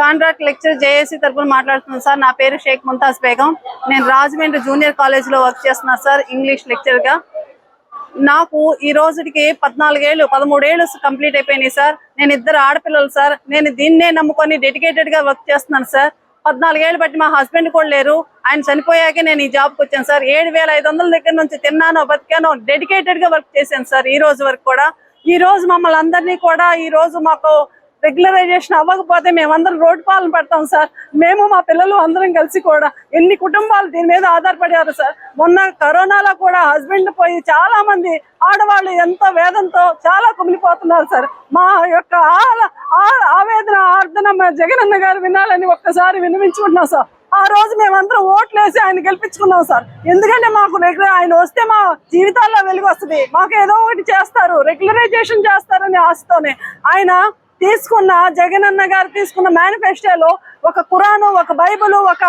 Contract lecture JAC తరఫున మాట్లాడుతున్నాను sir. నా పేరు షేక్ ముంతాజ్ బేగం. నేను రాజమండ్రి జూనియర్ కాలేజ్లో వర్క్ చేస్తున్నాను సార్ ఇంగ్లీష్ లెక్చర్గా. నాకు ఈ రోజుకి పద్నాలుగేళ్ళు పదమూడేళ్ళు కంప్లీట్ అయిపోయినాయి సార్. నేను ఇద్దరు ఆడపిల్లలు సార్. నేను దీన్నే నమ్ముకొని డెడికేటెడ్గా వర్క్ చేస్తున్నాను సార్. పద్నాలుగేళ్ళు బట్టి మా హస్బెండ్ కూడా లేరు. ఆయన చనిపోయాకే నేను ఈ జాబ్కి వచ్చాను సార్. ఏడు వేల ఐదు వందల దగ్గర నుంచి తిన్నానో బతికానో డెడికేటెడ్గా వర్క్ చేశాను సార్ ఈ రోజు వరకు కూడా. ఈ రోజు మమ్మల్ని అందరినీ కూడా ఈ రోజు మాకు రెగ్యులరైజేషన్ అవ్వకపోతే మేమందరం రోడ్డు పాలన పడతాం సార్. మేము మా పిల్లలు అందరం కలిసి కూడా ఎన్ని కుటుంబాలు దీని మీద ఆధారపడారు సార్? మొన్న కరోనాలో కూడా హస్బెండ్ పోయి చాలా మంది ఆడవాళ్ళు ఎంతో వేదంతో చాలా కుమిలిపోతున్నారు సార్. మా యొక్క ఆవేదన ఆర్దన మా జగనన్న గారు వినాలని ఒక్కసారి వినిపించుకుంటున్నాం సార్. ఆ రోజు మేమందరం ఓట్లు వేసి ఆయన గెలిపించుకున్నాం సార్. ఎందుకంటే మాకు రెగ్యులర్ ఆయన వస్తే మా జీవితాల్లో వెలుగు వస్తుంది. మాకు ఏదో ఒకటి చేస్తారు. రెగ్యులరైజేషన్ చేస్తారని ఆశతోనే. ఆయన తీసుకున్న జగన్ అన్న గారు తీసుకున్న మేనిఫెస్టోలో ఒక కురాను ఒక బైబిల్ ఒక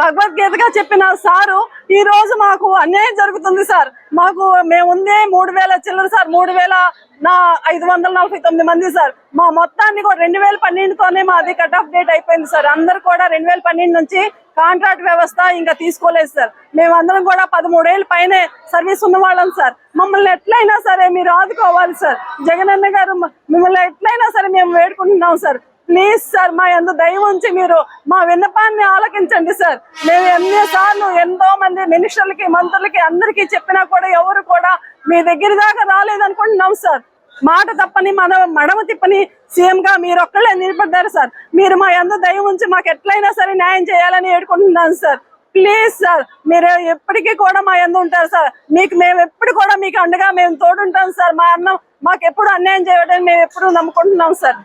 భగవద్గీతగా చెప్పిన సారు ఈ రోజు మాకు అన్యాయం జరుగుతుంది సార్. మాకు మేముంది మూడు వేల చిల్లర సార్ మూడు వేల నా ఐదు వందల నలభై తొమ్మిది మంది సార్. మా మొత్తాన్ని కూడా రెండు వేల పన్నెండుతోనే మాది కట్ ఆఫ్ డేట్ అయిపోయింది సార్. అందరు కూడా రెండు వేల పన్నెండు నుంచి కాంట్రాక్ట్ వ్యవస్థ ఇంకా తీసుకోలేదు సార్. మేమందరం కూడా పదమూడేళ్ళ పైనే సర్వీస్ ఉన్న వాళ్ళం సార్. మమ్మల్ని ఎట్లయినా సరే మీరు ఆదుకోవాలి సార్. జగనన్న గారు మిమ్మల్ని ఎట్లయినా సరే మేము వేడుకుంటున్నాం సార్. ప్లీజ్ సార్ మా ఎందు దయ ఉంచి మీరు మా విన్నపాన్ని ఆలకించండి సార్. మేము ఎన్ని సార్లు ఎంతో మంది మినిస్టర్లకి మంత్రులకి అందరికీ చెప్పినా కూడా ఎవరు కూడా మీ దగ్గర దాకా రాలేదనుకుంటున్నాం సార్. మాట తప్పని మన మడమ తిప్పని సీఎం గా మీరు ఒక్కళ్ళే నిలబడ్డారు సార్. మీరు మా ఎందు దయ ఉంచి మాకు ఎట్లయినా సరే న్యాయం చేయాలని వేడుకుంటున్నాను సార్. ప్లీజ్ సార్ మీరు ఎప్పటికీ కూడా మా ఎందు ఉంటారు సార్. మీకు మేము ఎప్పుడు కూడా మీకు అండగా మేము తోడుంటాం సార్. మా అన్నం మాకు ఎప్పుడు అన్యాయం చేయడం మేము ఎప్పుడు నమ్ముకుంటున్నాం సార్.